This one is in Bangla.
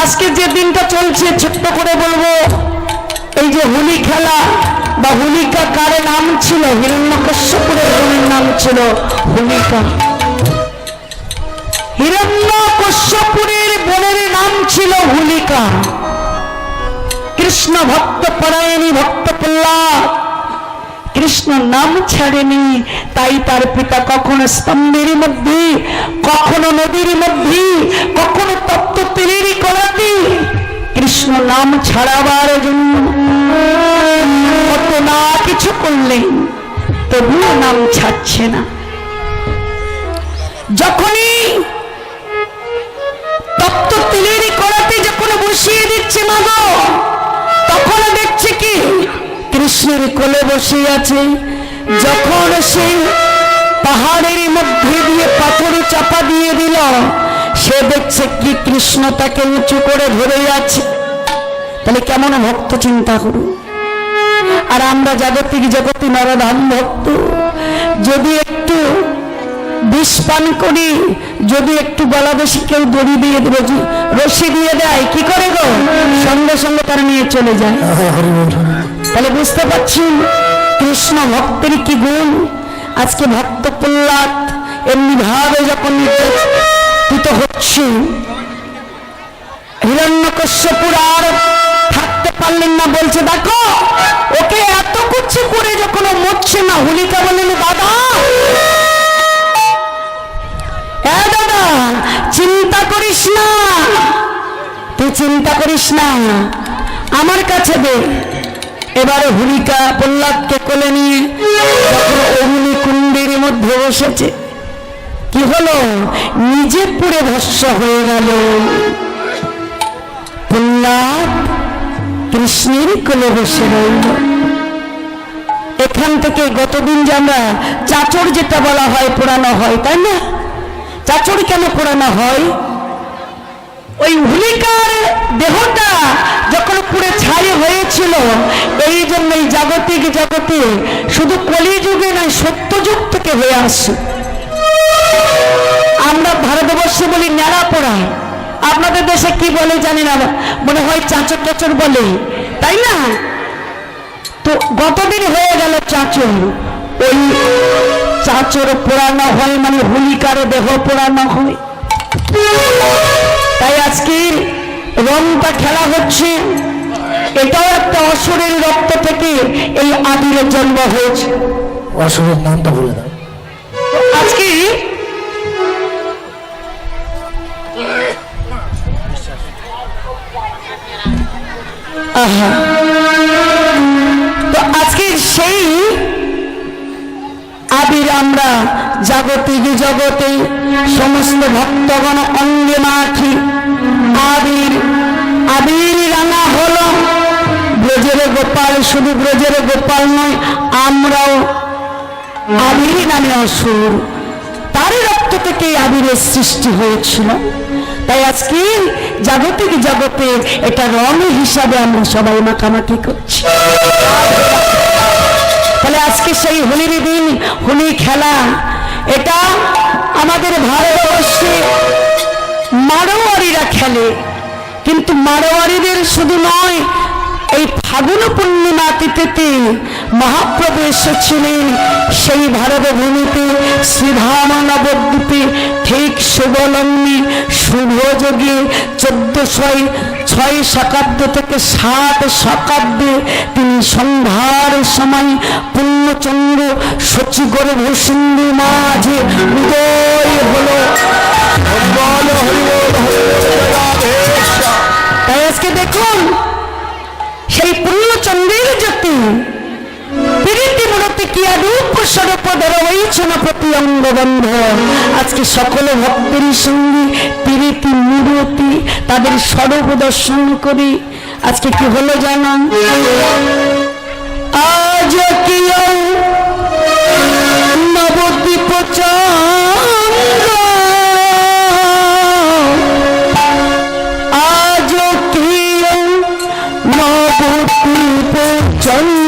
আজকে যে দিনটা চলছে, ছোট্ট করে বলব, এই যে হোলি খেলা বা হোলিকা কারে নাম ছিল? হিরণ্যকশ্যপুরের বোনের নাম ছিল হোলিকা হিরণ্যকশ্যপুরের বোনের নাম ছিল হোলিকা কৃষ্ণ ভক্ত পরায়ণী ভক্ত প্রহ্লাদ। কৃষ্ণ নাম ছাড়েনি, তাই তার পিতা কখনো স্তম্ভের মধ্যে, কখনো নদীর মধ্যে, কখনো তপ্ত নাম ছাড়াবার জন্য। কত না কিছু করলেন তবুও নাম ছাড়ছে না। যখনই তপ্ত তেলের কড়াতে যখন বসিয়ে দিচ্ছে মাগো তখন দেখছে কি? কৃষ্ণের কোলে বসে আছে। যখন সে পাহাড়ের মধ্যে দিয়ে পাথর চাপা দিয়ে দিল, সে দেখছে কি কৃষ্ণ তাকে উঁচু করে ধরে আছে। তাহলে কেমন ভক্ত চিন্তা করুন আর আমরা জাগতিক জগতি নরধাম ভক্ত যদি একটু বিষ পান করি যদি একটু গলা বেশি কেউ দড়ি দিয়ে দেবে রশি দিয়ে দেয় কি করে গো? সঙ্গে সঙ্গে তারা নিয়ে চলে যায়। তাহলে বুঝতে পারছি কৃষ্ণ ভক্তের কি গুণ? আজকে ভক্ত প্রহ্লাদ এমনি ভাবে যখন নির্যাতিত হচ্ছে হিরণ্যকশ্যপুর পারলেন না বলছে, দেখো, ওকে এত কুচ্ছি করে যখন ও মরছে না, হোলিকা বললেন দাদা দাদা, চিন্তা করিস না, তুই চিন্তা করিস না, আমার কাছে দে। এবারে হুলিকা প্রহ্লাদকে কোলে নিয়ে অগ্নি কুণ্ডের মধ্যে বসেছে, কি হলো? নিজে পুরে ভস্য হয়ে গেল। প্রহ্লাদ কৃষ্ণের কোলে বসে রইল এখান থেকে গতদিন যে আমরা চাচর যেটা বলা হয় পোড়ানো হয়, তাই না? চাচর কেন পোড়ানো হয়? ওই হুলিকার দেহটা যখন পুরে ছাই হয়েছিল, এই জন্য এই জাগতিক জগতে শুধু কলিযুগে নয়, সত্যযুগ থেকে হয়ে আসছে। আমরা ভারতবর্ষে বলি ন্যাড়া পোড়া আপনাদের দেশে কি বলে জানি না মনে হয় চাঁচর টাচর বলে। তাই না? তো গতদিন হয়ে গেল চাঁচর। ওই চাঁচর পোড়ানো হয় মানে হোলিকার দেহ পোড়ানো হয়। তাই আজকে রংটা খেলা হচ্ছে। এটাও একটা অসুরের রক্ত থেকে এই আবিরের জন্ম হয়েছে। অসুরের নামটা বলে দাও। আজকে তো আজকে সেই আবির আমরা জাগতিক জগতে সমস্ত ভক্তগণ অঙ্গে মাখি। আবির আবির রাঙা হলো। ব্রজের গোপাল শুধু ব্রজের গোপাল নয়, আমরাও আবির নামে অসুর। তারই রক্ত থেকে আবিরের সৃষ্টি হয়েছিল। তাই আজকে জাগতিক জগতে এটা রং হিসাবে আমরা সবাই মাখামাখি করছি। তাহলে আজকে সেই হোলির দিন, হোলি খেলা, এটা আমাদের ভারতবর্ষে মারোয়ারিরা খেলে। কিন্তু মারোয়ারিদের ফাগুন পূর্ণিমা তিথিতে মহাপ্রভু এসেছিলেন সেই ভারত ভূমিতে শ্রীধাম নবদ্বীপে ঠিক শুভলগ্নে শুভযোগে চোদ্দশো ছয় শতাব্দ থেকে সাত শতাব্দে তিনি সন্ধ্যার সময় পূর্ণচন্দ্র সচিগরে ভূসিন্ধু মাঝে উদয় হলো। ধর হয়েছে প্রতি অঙ্গ বন্ধ। আজকে সকল ভক্তের সঙ্গে প্রীতি মূরতি তাদের স্বরূপ দর্শন করি। আজকে কি হলো জানো? আজ কি নবদ্বীপ আজ কি নবদ্বীপ চন্দ্র